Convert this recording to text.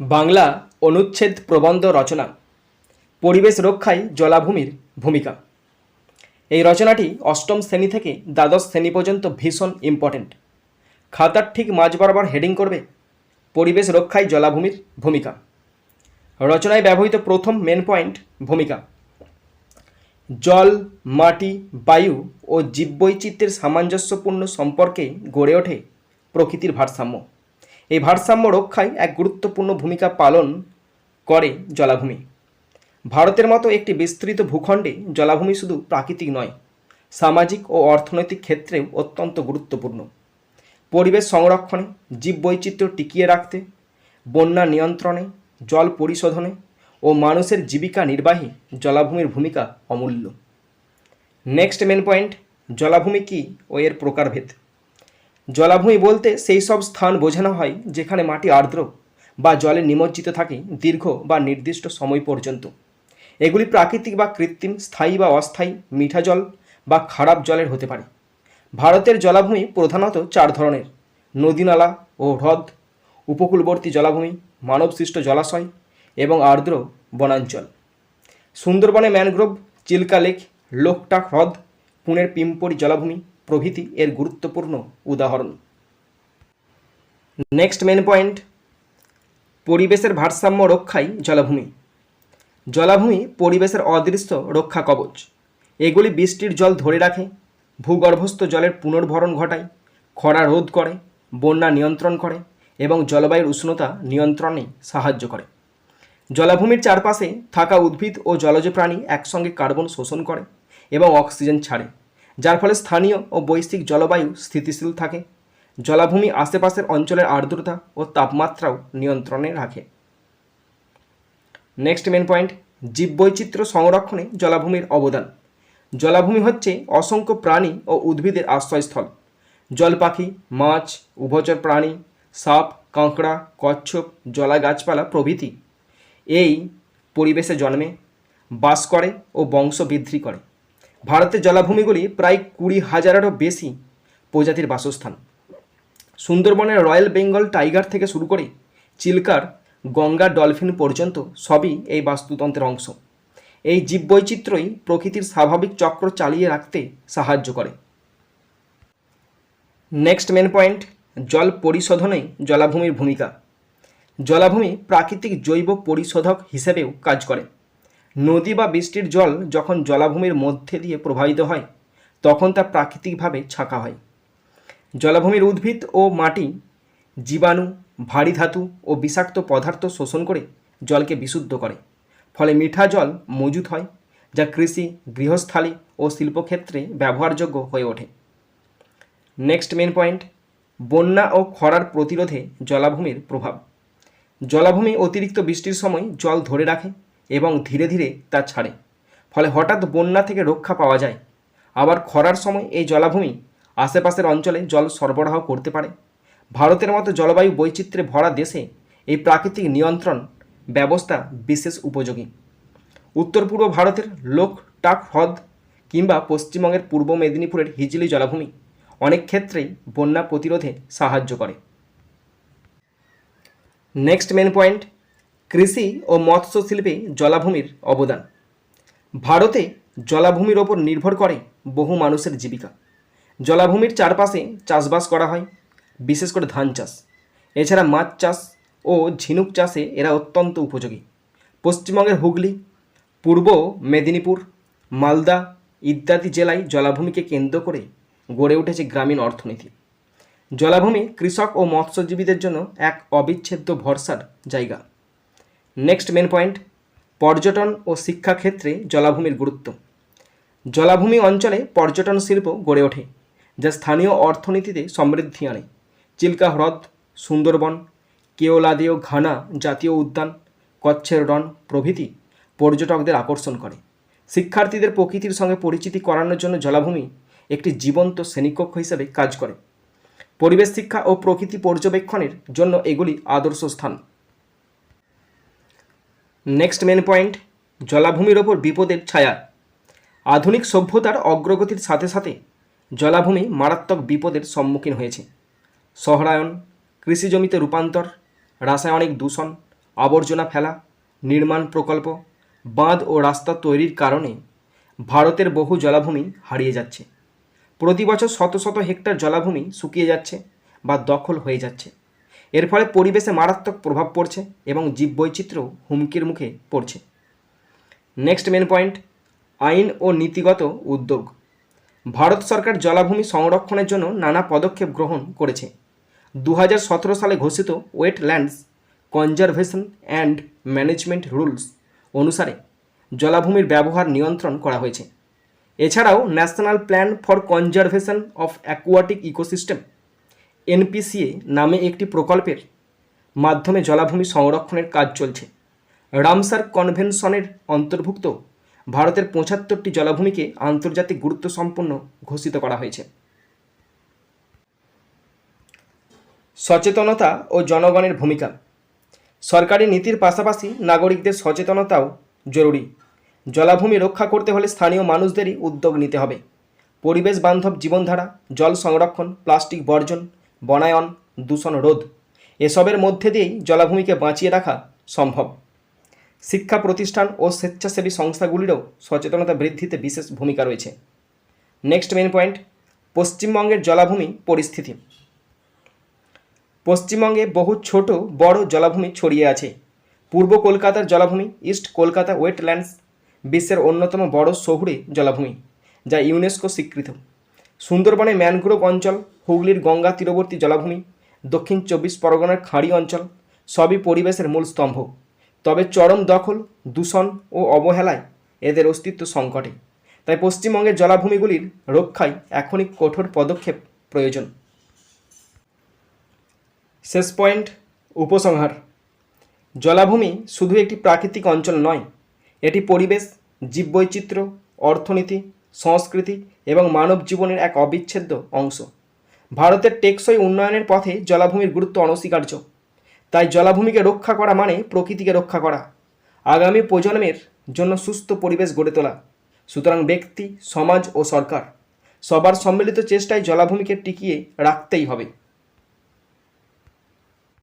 বাংলা অনুচ্ছেদ প্রবন্ধ রচনা, পরিবেশ রক্ষায় জলাভূমির ভূমিকা। এই রচনাটি অষ্টম শ্রেণি থেকে দ্বাদশ শ্রেণি পর্যন্ত ভীষণ ইম্পর্ট্যান্ট খাতার ঠিক মাঝ বরাবর হেডিং করবে, পরিবেশ রক্ষায় জলাভূমির ভূমিকা। রচনায় ব্যবহৃত প্রথম মেন পয়েন্ট ভূমিকা। জল, মাটি, বায়ু ও জীববৈচিত্র্যের সামঞ্জস্যপূর্ণ সম্পর্কে গড়ে ওঠে প্রকৃতির ভারসাম্য। এই ভারসাম্য রক্ষায় এক গুরুত্বপূর্ণ ভূমিকা পালন করে জলাভূমি। ভারতের মতো একটি বিস্তৃত ভূখণ্ডে জলাভূমি শুধু প্রাকৃতিক নয়, সামাজিক ও অর্থনৈতিক ক্ষেত্রেও অত্যন্ত গুরুত্বপূর্ণ। পরিবেশ সংরক্ষণে, জীববৈচিত্র্য টিকিয়ে রাখতে, বন্যা নিয়ন্ত্রণে, জল পরিশোধনে ও মানুষের জীবিকা নির্বাহী জলাভূমির ভূমিকা অমূল্য। নেক্সট মেন পয়েন্ট জলাভূমি কী ও এর প্রকারভেদ? জলাভূমি বলতে সেই সব স্থান বোঝানো হয় যেখানে মাটি আর্দ্র বা জলে নিমজ্জিত থাকে দীর্ঘ বা নির্দিষ্ট সময় পর্যন্ত। এগুলি প্রাকৃতিক বা কৃত্রিম, স্থায়ী বা অস্থায়ী, মিঠা জল বা খারাপ জলের হতে পারে। ভারতের জলাভূমি প্রধানত চার ধরনের, নদীনালা ও হ্রদ, উপকূলবর্তী জলাভূমি, মানবসৃষ্ট জলাশয় এবং আর্দ্র বনাঞ্চল। সুন্দরবনে ম্যানগ্রোভ, চিল্কা লেক, লোকটাক হ্রদ, পুনের পিম্পরি জলাভূমি প্রভৃতি এর গুরুত্বপূর্ণ উদাহরণ। নেক্সট মেন পয়েন্ট পরিবেশের ভারসাম্য রক্ষাই জলাভূমি। জলাভূমি পরিবেশের অদৃশ্য রক্ষা কবচ। এগুলি বৃষ্টির জল ধরে রাখে, ভূগর্ভস্থ জলের পুনর্ভরণ ঘটায়, খরা রোধ করে, বন্যা নিয়ন্ত্রণ করে এবং জলবায়ুর উষ্ণতা নিয়ন্ত্রণে সাহায্য করে। জলাভূমির চারপাশে থাকা উদ্ভিদ ও জলজ প্রাণী একসঙ্গে কার্বন শোষণ করে এবং অক্সিজেন ছাড়ে। যার ফলে স্থানীয় ও বৈশ্বিক জলবায়ু স্থিতিশীল থাকে। জলাভূমি আশেপাশের অঞ্চলের আর্দ্রতা ও তাপমাত্রাও নিয়ন্ত্রণে রাখে। নেক্সট মেন পয়েন্ট জীববৈচিত্র্য সংরক্ষণে জলাভূমির অবদান। জলাভূমি হচ্ছে অসংখ্য প্রাণী ও উদ্ভিদের আশ্রয়স্থল। জল পাখি মাছ, উভচর প্রাণী, সাপ, কাঁকড়া, কচ্ছপ জলা গাছপালা প্রভৃতি। এই পরিবেশে জন্মে, বাস করে ও বংশ বৃদ্ধি করে। ভারতের জলাভূমিগুলি প্রায় কুড়ি হাজারেরও বেশি প্রজাতির বাসস্থান। সুন্দরবনের রয়্যাল বেঙ্গল টাইগার থেকে শুরু করে চিল্কার, গঙ্গা, ডলফিন পর্যন্ত সবই এই বাস্তুতন্ত্রের অংশ। এই জীববৈচিত্র্যই প্রকৃতির স্বাভাবিক চক্র চালিয়ে রাখতে সাহায্য করে। নেক্সট মেন পয়েন্ট জল পরিশোধনে জলাভূমির ভূমিকা। জলাভূমি প্রাকৃতিক জৈব পরিশোধক হিসেবেও কাজ করে। নদী বা বৃষ্টির জল যখন জলাভূমির মধ্যে দিয়ে প্রবাহিত হয়, তখন তা প্রাকৃতিকভাবে ছাঁকা হয়। জলাভূমির উদ্ভিদ ও মাটি, জীবাণু, ভারী ধাতু ও বিষাক্ত পদার্থ শোষণ করে জলকে বিশুদ্ধ করে। ফলে মিঠা জল মজুত হয়, যা কৃষি, গৃহস্থালী ও শিল্পক্ষেত্রে ব্যবহারযোগ্য হয়ে ওঠে। নেক্সট মেন পয়েন্ট বন্যা ও খরার প্রতিরোধে জলাভূমির প্রভাব। জলাভূমি অতিরিক্ত বৃষ্টির সময় জল ধরে রাখে এবং ধীরে ধীরে তা ছাড়ে। ফলে হঠাৎ বন্যা থেকে রক্ষা পাওয়া যায়। আবার খরার সময় এই জলাভূমি আশেপাশের অঞ্চলে জল সরবরাহ করতে পারে। ভারতের মতো জলবায়ু বৈচিত্র্যে ভরা দেশে এই প্রাকৃতিক নিয়ন্ত্রণ ব্যবস্থা বিশেষ উপযোগী। উত্তর পূর্ব ভারতের লোকটাক হ্রদ কিংবা পশ্চিমবঙ্গের পূর্ব মেদিনীপুরের হিজলি জলাভূমি অনেক ক্ষেত্রেই বন্যা প্রতিরোধে সাহায্য করে। নেক্সট মেন পয়েন্ট কৃষি ও মৎস্য শিল্পে জলাভূমির অবদান। ভারতে জলাভূমির ওপর নির্ভর করে বহু মানুষের জীবিকা। জলাভূমির চারপাশে চাষবাস করা হয়, বিশেষ করে ধান চাষ। এছাড়া মাছ চাষ ও ঝিনুক চাষে এরা অত্যন্ত উপযোগী। পশ্চিমবঙ্গের হুগলি, পূর্ব মেদিনীপুর, মালদা ইত্যাদি জেলায় জলাভূমিকে কেন্দ্র করে গড়ে উঠেছে গ্রামীণ অর্থনীতি। জলাভূমি কৃষক ও মৎস্যজীবীদের জন্য এক অবিচ্ছেদ্য ভরসার জায়গা। নেক্সট মেন পয়েন্ট পর্যটন ও শিক্ষাক্ষেত্রে জলাভূমির গুরুত্ব। জলাভূমি অঞ্চলে পর্যটন শিল্প গড়ে ওঠে, যা স্থানীয় অর্থনীতিতে সমৃদ্ধি আনে। চিল্কা হ্রদ, সুন্দরবন কেওলাদেও ঘানা জাতীয় উদ্যান, কচ্ছের রন প্রভৃতি পর্যটকদের আকর্ষণ করে। শিক্ষার্থীদের প্রকৃতির সঙ্গে পরিচিতি করানোর জন্য জলাভূমি একটি জীবন্ত শ্রেণীকক্ষ হিসেবে কাজ করে। পরিবেশ শিক্ষা ও প্রকৃতি পর্যবেক্ষণের জন্য এগুলি আদর্শ স্থান। নেক্সট মেন পয়েন্ট জলাভূমির ওপর বিপদের ছায়া। আধুনিক সভ্যতার অগ্রগতির সাথে সাথে জলাভূমি মারাত্মক বিপদের সম্মুখীন হয়েছে। শহরায়ন কৃষি জমিতে রূপান্তর, রাসায়নিক দূষণ, আবর্জনা ফেলা, নির্মাণ প্রকল্প, বাঁধ ও রাস্তা তৈরির কারণে ভারতের বহু জলাভূমি হারিয়ে যাচ্ছে। প্রতি বছর শত শত হেক্টর জলাভূমি শুকিয়ে যাচ্ছে বা দখল হয়ে যাচ্ছে। এর ফলে পরিবেশে মারাত্মক প্রভাব পড়ছে এবং জীববৈচিত্র্য হুমকির মুখে পড়ছে। নেক্সট মেন পয়েন্ট আইন ও নীতিগত উদ্যোগ। ভারত সরকার জলাভূমি সংরক্ষণের জন্য নানা পদক্ষেপ গ্রহণ করেছে। দু হাজার সতেরো সালে ঘোষিত wetlands conservation and management rules অনুসারে জলাভূমির ব্যবহার নিয়ন্ত্রণ করা হয়েছে। এছাড়াও national plan for conservation of aquatic ecosystem NPCA নামে একটি প্রকল্পের মাধ্যমে জলাভূমি সংরক্ষণের কাজ চলছে। রামসার কনভেনশনের অন্তর্ভুক্ত ভারতের পঁচাত্তরটি জলাভূমিকে আন্তর্জাতিক গুরুত্বসম্পন্ন ঘোষিত করা হয়েছে। সচেতনতা ও জনগণের ভূমিকা। সরকারি নীতির পাশাপাশি নাগরিকদের সচেতনতাও জরুরি। জলাভূমি রক্ষা করতে হলে স্থানীয় মানুষদেরই উদ্যোগ নিতে হবে। পরিবেশ বান্ধব জীবনধারা, জল সংরক্ষণ, প্লাস্টিক বর্জন বনায়ন, দূষণ, রোধ এসবের মধ্যে দিয়েই জলাভূমিকে বাঁচিয়ে রাখা সম্ভব। শিক্ষা প্রতিষ্ঠান ও স্বেচ্ছাসেবী সংস্থাগুলিরও সচেতনতা বৃদ্ধিতে বিশেষ ভূমিকা রয়েছে। নেক্সট মেন পয়েন্ট পশ্চিমবঙ্গের জলাভূমি পরিস্থিতি। পশ্চিমবঙ্গে বহু ছোট, বড় জলাভূমি ছড়িয়ে আছে। পূর্ব কলকাতার জলাভূমি, ইস্ট কলকাতা ওয়েটল্যান্ডস বিশ্বের অন্যতম বড় শহুরে জলাভূমি, যা ইউনেস্কো স্বীকৃত। সুন্দরবনে ম্যানগ্রোভ অঞ্চল, হুগলির গঙ্গা তীরবর্তী জলাভূমি, দক্ষিণ চব্বিশ পরগনার খাঁড়ি অঞ্চল, সবই পরিবেশের মূল স্তম্ভ। তবে চরম দখল, দূষণ ও অবহেলায় এদের অস্তিত্ব সংকটে। তাই পশ্চিমবঙ্গের জলাভূমিগুলির রক্ষায় এখনই কঠোর পদক্ষেপ প্রয়োজন। শেষ পয়েন্ট, উপসংহার। জলাভূমি শুধু একটি প্রাকৃতিক অঞ্চল নয়, এটি পরিবেশ, জীববৈচিত্র্য, অর্থনীতি সংস্কৃতি এবং মানব জীবনের এক অবিচ্ছেদ্য অংশ। ভারতের টেকসই উন্নয়নের পথে জলাভূমির গুরুত্ব অনস্বীকার্য। তাই জলাভূমিকে রক্ষা করা মানে প্রকৃতিকে রক্ষা করা। আগামী প্রজন্মের জন্য সুস্থ পরিবেশ গড়ে তোলা। সুতরাং ব্যক্তি, সমাজ ও সরকার সবার সম্মিলিত চেষ্টায় জলাভূমিকে টিকিয়ে রাখতেই হবে।